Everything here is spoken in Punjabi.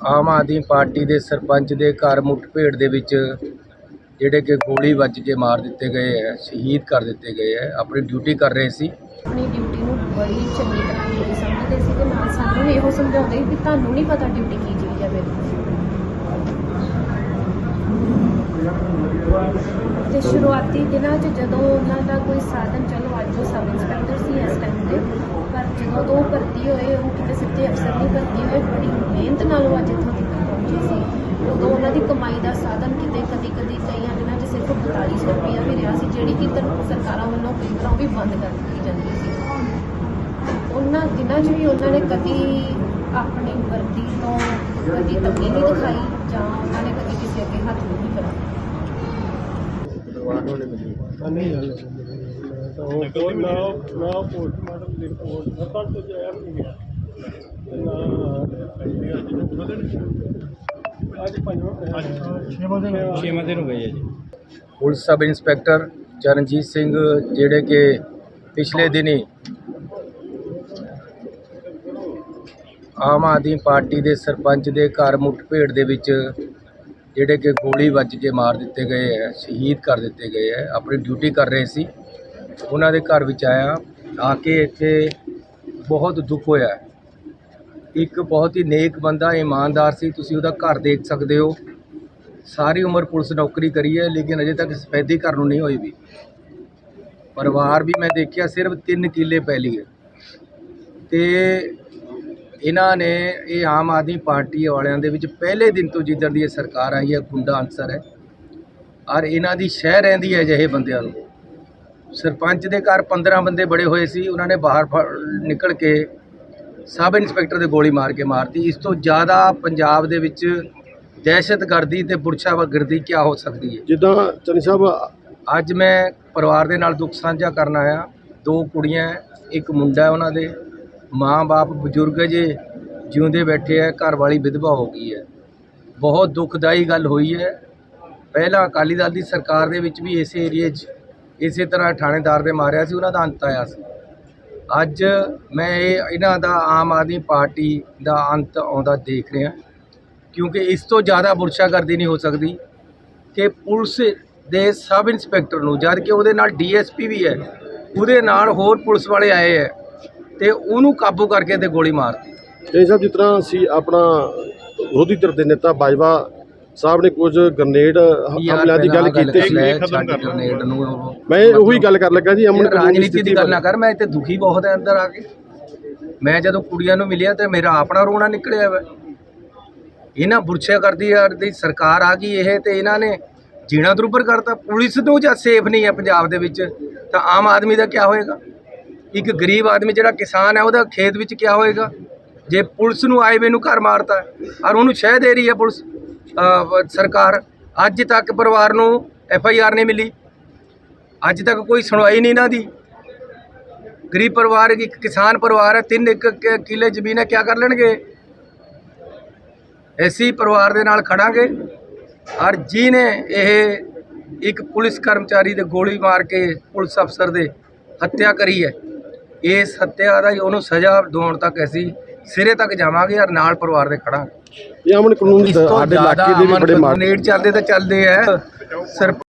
ਆਮ ਆਦਮੀ ਪਾਰਟੀ ਦੇ ਸਰਪੰਚ ਦੇ ਘਰ ਮੁੱਠਭੇੜ ਦੇ ਵਿੱਚ ਜਿਹੜੇ ਕਿ ਗੋਲੀ ਵੱਜ ਕੇ ਮਾਰ ਦਿੱਤੇ ਗਏ ਹੈ, ਸ਼ਹੀਦ ਕਰ ਦਿੱਤੇ ਗਏ ਹੈ, ਆਪਣੀ ਡਿਊਟੀ ਕਰ ਰਹੇ ਸੀ। ਆਪਣੀ ਡਿਊਟੀ ਨੂੰ ਬੜੀ ਚੰਗੀ ਤਰ੍ਹਾਂ ਡਿਊਟੀ ਸਮਝਦੇ ਸੀ ਤੇ ਨਾਲ ਸਾਨੂੰ ਵੀ ਇਹੋ ਸਮਝਾਉਂਦੇ ਸੀ ਤੁਹਾਨੂੰ ਨਹੀਂ ਪਤਾ ਡਿਊਟੀ ਕੀ ਚੀਜ਼ ਹੈ ਮੇਰੀ ਤੇ ਸ਼ੁਰੂਆਤੀ ਦਿਨਾਂ 'ਚ ਜਦੋਂ ਉਹਨਾਂ ਦਾ ਕੋਈ ਸਾਧਨ, ਚਲੋ ਅੱਜ ਉਹ ਸਬ ਇੰਸਪੈਕਟਰ ਸੀ ਇਸ ਟਾਈਮ ਤੇ, ਪਰ ਜਦੋਂ ਤੋਂ ਭਰਤੀ ਹੋਏ, ਉਹ ਕਿਤੇ ਸਿੱਧੇ ਅਫਸਰ ਨਹੀਂ ਭਰਤੀ ਹੋਏ ਮਿਹਨਤ ਨਾਲ ਉਹ ਅੱਜ ਇੱਥੋਂ ਤੱਕ ਪਹੁੰਚੇ ਸੀ। ਉਦੋਂ ਉਹਨਾਂ ਦੀ ਕਮਾਈ ਦਾ ਸਾਧਨ ਕਿਤੇ ਕਦੀ ਕਦੀ ਕਈਆਂ ਦਿਨਾਂ 'ਚ ਸਿਰਫ 4200 ਰੁਪਇਆ ਵੀ ਰਿਹਾ ਸੀ, ਜਿਹੜੀ ਕਿ ਤਾਂ ਸਰਕਾਰਾਂ ਵੱਲੋਂ ਕਈ ਤਰ੍ਹਾਂ ਉਹ ਵੀ ਬੰਦ ਕਰ ਦਿੱਤੀ ਜਾਂਦੀ ਸੀ। ਉਹਨਾਂ ਦਿਨਾਂ 'ਚ ਵੀ ਉਹਨਾਂ ਨੇ ਕਦੀ ਆਪਣੀ ਵਰਦੀ ਤੋਂ ਕਦੀ ਤੰਗੀ ਨਹੀਂ ਦਿਖਾਈ ਜਾਂ ਉਹਨਾਂ ਨੇ ਕਦੀ ਕਿਸੇ ਅੱਗੇ ਹੱਥ ਨਹੀਂ ਕਰਾਇਆ ਨਹੀਂ ਗੱਲ ਤਾਂ ਉਹ ਕੋਈ ਨਾ ਨਾ ਪੋਸਟਮਾਰਟਮ ਦੀ ਰਿਪੋਰਟ ਸਰਪੰਚ ਤੋਂ ਜਾਇਆ ਨਹੀਂ ਗਿਆ। ਤੇ ਨਾ ਅੱਜ ਪੰਜਵਾਂ ਛੇਵਾਂ ਦਿਨ ਹੋ ਗਏ ਜੀ। Police sub inspector Charanjit Singh, ਜਿਹੜੇ ਕਿ ਪਿਛਲੇ ਦਿਨੀ ਆਮ ਆਦਮੀ ਪਾਰਟੀ ਦੇ ਸਰਪੰਚ ਦੇ ਘਰ ਮੁੱਠਭੇੜ ਦੇ ਵਿੱਚ ਜਿਹੜੇ ਕਿ ਗੋਲੀ ਵੱਜ ਕੇ ਮਾਰ ਦਿੱਤੇ ਗਏ ਹੈ, ਸ਼ਹੀਦ ਕਰ ਦਿੱਤੇ ਗਏ ਹੈ, ਆਪਣੀ ਡਿਊਟੀ ਕਰ ਰਹੇ ਸੀ। ਉਹਨਾਂ ਦੇ ਘਰ ਵਿੱਚ ਆਇਆ, ਆ ਕੇ ਇੱਥੇ ਬਹੁਤ ਦੁੱਖ ਹੋਇਆ ਇੱਕ ਬਹੁਤ ਹੀ ਨੇਕ ਬੰਦਾ, ਇਮਾਨਦਾਰ ਸੀ, ਤੁਸੀਂ ਉਹਦਾ ਘਰ ਦੇਖ ਸਕਦੇ ਹੋ। ਸਾਰੀ ਉਮਰ ਪੁਲਿਸ ਨੌਕਰੀ ਕਰੀ ਹੈ, ਲੇਕਿਨ ਅਜੇ ਤੱਕ ਸਫੈਦੀ ਘਰ ਨੂੰ ਨਹੀਂ ਹੋਈ ਵੀ। ਪਰਿਵਾਰ ਵੀ ਮੈਂ ਦੇਖਿਆ, ਸਿਰਫ 3 ਕਿੱਲੇ ਪੈਲੀ ਹੈ। ਤੇ ਇਹਨਾਂ ਨੇ ਇਹ ਆਮ ਆਦਮੀ ਪਾਰਟੀ ਵਾਲਿਆਂ ਦੇ ਵਿੱਚ ਪਹਿਲੇ ਦਿਨ ਤੋਂ ਜਿੱਦਣ ਦੀ ਇਹ ਸਰਕਾਰ ਆਈ ਹੈ, ਗੁੰਡਾ ਅਨਸਰ ਹੈ। ਔਰ ਇਹਨਾਂ ਦੀ ਸ਼ਹਿ ਰਹਿੰਦੀ ਹੈ ਅਜਿਹੇ ਬੰਦਿਆਂ ਨੂੰ। ਸਰਪੰਚ ਦੇ ਘਰ 15 ਬੰਦੇ ਬੜੇ ਹੋਏ ਸੀ, ਉਹਨਾਂ ਨੇ ਬਾਹਰ ਫ- ਨਿਕਲ ਕੇ ਸਬ ਇੰਸਪੈਕਟਰ ਦੇ ਗੋਲੀ ਮਾਰ ਕੇ ਮਾਰਤੀ। ਇਸ ਤੋਂ ਜ਼ਿਆਦਾ ਪੰਜਾਬ ਦੇ ਵਿੱਚ ਦਹਿਸ਼ਤਗਰਦੀ ਤੇ ਬੁਰਸ਼ਾਵਾਗਰਦੀ ਕੀ ਹੋ ਸਕਦੀ ਹੈ? ਜਿੱਦਾਂ ਚੰਨੀ ਸਾਹਿਬ ਅੱਜ ਮੈਂ ਪਰਿਵਾਰ ਦੇ ਨਾਲ ਦੁੱਖ ਸਾਂਝਾ ਕਰਨ ਆਇਆ। ਦੋ ਕੁੜੀਆਂ ਇੱਕ ਮੁੰਡਾ ਹੈ ਉਹਨਾਂ ਦੇ। ਮਾਂ-ਬਾਪ ਬਜ਼ੁਰਗ ਜੇ ਜਿਉਂਦੇ ਬੈਠੇ ਹੈ ਘਰ ਵਾਲੀ ਵਿਧਵਾ ਹੋ ਗਈ ਹੈ। ਬਹੁਤ ਦੁਖਦਾਈ ਗੱਲ ਹੋਈ ਹੈ। ਪਹਿਲਾਂ ਅਕਾਲੀ ਦਲ ਦੀ ਸਰਕਾਰ ਦੇ ਵਿੱਚ ਵੀ ਇਸੇ ਏਰੀਏ 'ਚ ਇਸੇ ਤਰ੍ਹਾਂ ਥਾਣੇਦਾਰ ਦੇ ਮਾਰਿਆ ਸੀ ਉਹਨਾਂ ਦਾ ਅੰਤ ਆਇਆ ਸੀ। ਅੱਜ ਮੈਂ ਇਹ ਇਹਨਾਂ ਦਾ ਆਮ ਆਦਮੀ ਪਾਰਟੀ ਦਾ ਅੰਤ ਆਉਂਦਾ ਦੇਖ ਰਿਹਾ ਕਿਉਂਕਿ ਇਸ ਤੋਂ ਜ਼ਿਆਦਾ ਬੁਰਸ਼ਾਗਰਦੀ ਨਹੀਂ ਹੋ ਸਕਦੀ ਕਿ ਪੁਲਿਸ ਦੇ ਸਬ ਇੰਸਪੈਕਟਰ ਨੂੰ, ਜਦ ਕਿ ਉਹਦੇ ਨਾਲ ਡੀਐਸਪੀ ਵੀ ਹੈ, ਉਹਦੇ ਨਾਲ ਹੋਰ ਪੁਲਿਸ ਵਾਲੇ ਆਏ ਹੈ ਤੇ ਉਹਨੂੰ ਕਾਬੂ ਕਰਕੇ ਤੇ ਗੋਲੀ ਮਾਰਤੀ ਚੰਨੀ ਸਾਹਿਬ ਜਿਸ ਤਰ੍ਹਾਂ ਅਸੀਂ ਆਪਣਾ ਵਿਰੋਧੀ ਧਿਰ ਦੇ ਨੇਤਾ ਬਾਜਵਾ ਸਾਹਿਬ ਨੇ ਕੁਝ ਗ੍ਰਨੇਡ ਹਮਲਿਆਂ ਦੀ ਗੱਲ ਕੀਤੀ। ਸੀ ਗ੍ਰਨੇਡ ਨੂੰ ਮੈਂ ਉਹੀ ਗੱਲ ਕਰ ਲੱਗਾ ਜੀ ਅਮਨ ਰਾਜਨੀਤੀ ਦੀ ਗੱਲ ਨਾ ਕਰ ਮੈਂ ਇੱਥੇ ਦੁਖੀ ਬਹੁਤ ਹੈ ਅੰਦਰ ਆ ਕੇ। ਮੈਂ ਜਦੋਂ ਕੁੜੀਆਂ ਨੂੰ ਮਿਲਿਆ ਤੇ ਮੇਰਾ ਆਪਣਾ ਰੋਣਾ ਨਿਕਲਿਆ ਵਾ। ਇਹਨਾਂ ਬੁਰਛਿਆ ਕਰਦੀ ਯਾਰ ਦੀ ਸਰਕਾਰ ਆ ਗਈ ਇਹ ਤੇ ਇਹਨਾਂ ਨੇ ਜੀਣਾ ਦਰੂਬਰ ਕਰਤਾ। ਪੁਲਿਸ ਨੂੰ ਜਾਂ ਸੇਫ ਨਹੀਂ ਹੈ ਪੰਜਾਬ ਦੇ ਵਿੱਚ ਤਾਂ ਆਮ ਆਦਮੀ ਦਾ ਕੀ ਹੋਏਗਾ? ਇੱਕ ਗਰੀਬ ਆਦਮੀ ਜਿਹੜਾ ਕਿਸਾਨ ਹੈ ਉਹਦਾ ਖੇਤ ਵਿੱਚ ਕੀ ਹੋਏਗਾ? ਜੇ ਪੁਲਿਸ ਨੂੰ ਆਏ ਵੇ ਨੂੰ ਘਰ ਮਾਰਤਾ ਔਰ ਉਹਨੂੰ ਸ਼ਹਿ ਦੇ ਰਹੀ ਹੈ ਪੁਲਿਸ ਸਰਕਾਰ ਅੱਜ ਤੱਕ ਪਰਿਵਾਰ ਨੂੰ ਐਫ ਆਈ ਆਰ ਨਹੀਂ ਮਿਲੀ। ਅੱਜ ਤੱਕ ਕੋਈ ਸੁਣਵਾਈ ਨਹੀਂ ਇਹਨਾਂ ਦੀ। ਗਰੀਬ ਪਰਿਵਾਰ ਇੱਕ ਕਿਸਾਨ ਪਰਿਵਾਰ ਹੈ, ਤਿੰਨ ਇੱਕ ਕ- ਕਿੱਲੇ ਜ਼ਮੀਨ ਹੈ ਕੀ ਕਰ ਲੈਣਗੇ? ਐਸੀ ਪਰਿਵਾਰ ਦੇ ਨਾਲ ਖੜਾਂਗੇ। ਔਰ ਜਿਹਨੇ ਇਹ ਇੱਕ ਪੁਲਿਸ ਕਰਮਚਾਰੀ ਦੇ ਗੋਲੀ ਮਾਰ ਕੇ ਪੁਲਿਸ ਅਫਸਰ ਦੇ ਹੱਤਿਆ ਕਰੀ ਹੈ, ਇਸ ਹੱਤਿਆ ਦਾ ਉਹਨੂੰ ਸਜ਼ਾ ਦਿਵਾਉਣ ਤੱਕ ਅਸੀਂ ਸਿਰੇ ਤੱਕ ਜਾਵਾਂਗੇ ਔਰ ਨਾਲ ਪਰਿਵਾਰ ਦੇ ਖੜਾਂਗੇ। ਇਹ ਅਮਨ ਕਾਨੂੰਨ ਸਾਡੇ ਇਲਾਕੇ ਦੇ ਵੀ ਬੜੇ ਮਾਰ ਗ੍ਰੇਨੇਡ ਚੱਲਦੇ ਤਾਂ ਚੱਲਦੇ ਆ। ਸਰ